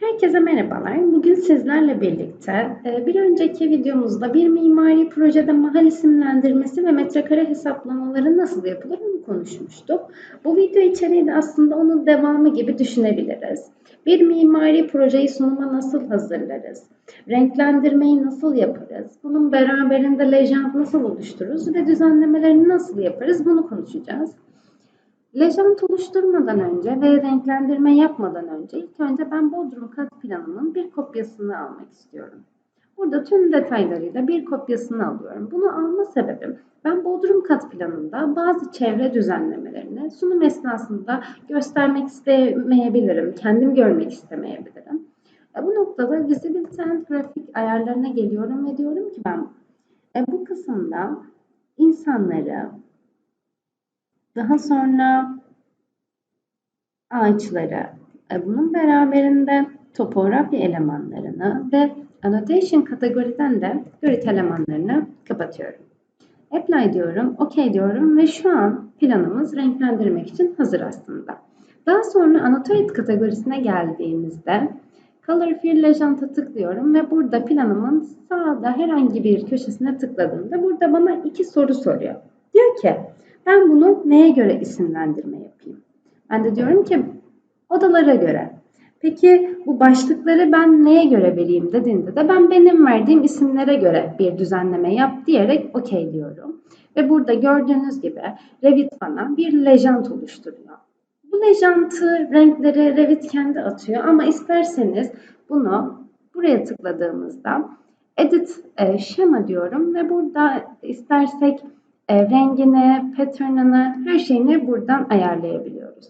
Herkese merhabalar. Bugün sizlerle birlikte e, bir önceki videomuzda bir mimari projede mahal isimlendirmesi ve metrekare hesaplamaları nasıl yapılır onu konuşmuştuk. Bu video içeriği de aslında onun devamı gibi düşünebiliriz. Bir mimari projeyi sunuma nasıl hazırlarız? Renklendirmeyi nasıl yaparız? Bunun beraberinde lejant nasıl oluştururuz ve düzenlemelerini nasıl yaparız? Bunu konuşacağız. Lejant oluşturmadan önce ve renklendirme yapmadan önce ilk önce ben Bodrum kat planımın bir kopyasını almak istiyorum. Burada tüm detaylarıyla bir kopyasını alıyorum. Bunu alma sebebim ben Bodrum kat planında bazı çevre düzenlemelerini sunum esnasında göstermek istemeyebilirim. Kendim görmek istemeyebilirim. E bu noktada Visibility and Grafik ayarlarına geliyorum ve diyorum ki ben e bu kısımda insanları daha sonra ağaçları, e, bunun beraberinde topografya elemanlarını ve annotation kategoriden de grid elemanlarını kapatıyorum. Apply diyorum, OK diyorum ve şu an planımız renklendirmek için hazır aslında. Daha sonra Annotate kategorisine geldiğimizde Color Fill Legend'a tıklıyorum ve burada planımın sağda herhangi bir köşesine tıkladığımda burada bana iki soru soruyor. Diyor ki ben bunu neye göre isimlendirme yapayım? Ben de diyorum ki odalara göre. Peki bu başlıkları ben neye göre vereyim dediğinde de ben benim verdiğim isimlere göre bir düzenleme yap diyerek okey diyorum. Ve burada gördüğünüz gibi Revit bana bir lejant oluşturuyor. Bu lejantı renkleri Revit kendi atıyor ama isterseniz bunu buraya tıkladığımızda edit e, şema diyorum ve burada istersek e, rengini, pattern'ını, her şeyini buradan ayarlayabiliyoruz.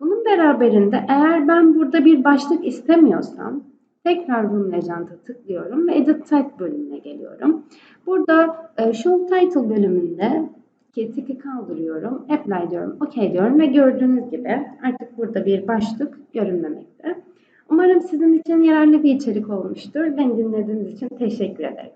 Bunun beraberinde eğer ben burada bir başlık istemiyorsam tekrar Room Legend'a tıklıyorum ve Edit Type bölümüne geliyorum. Burada e, Show Title bölümünde tiki kaldırıyorum, Apply diyorum, OK diyorum ve gördüğünüz gibi artık burada bir başlık görünmemekte. Umarım sizin için yararlı bir içerik olmuştur. Beni dinlediğiniz için teşekkür ederim.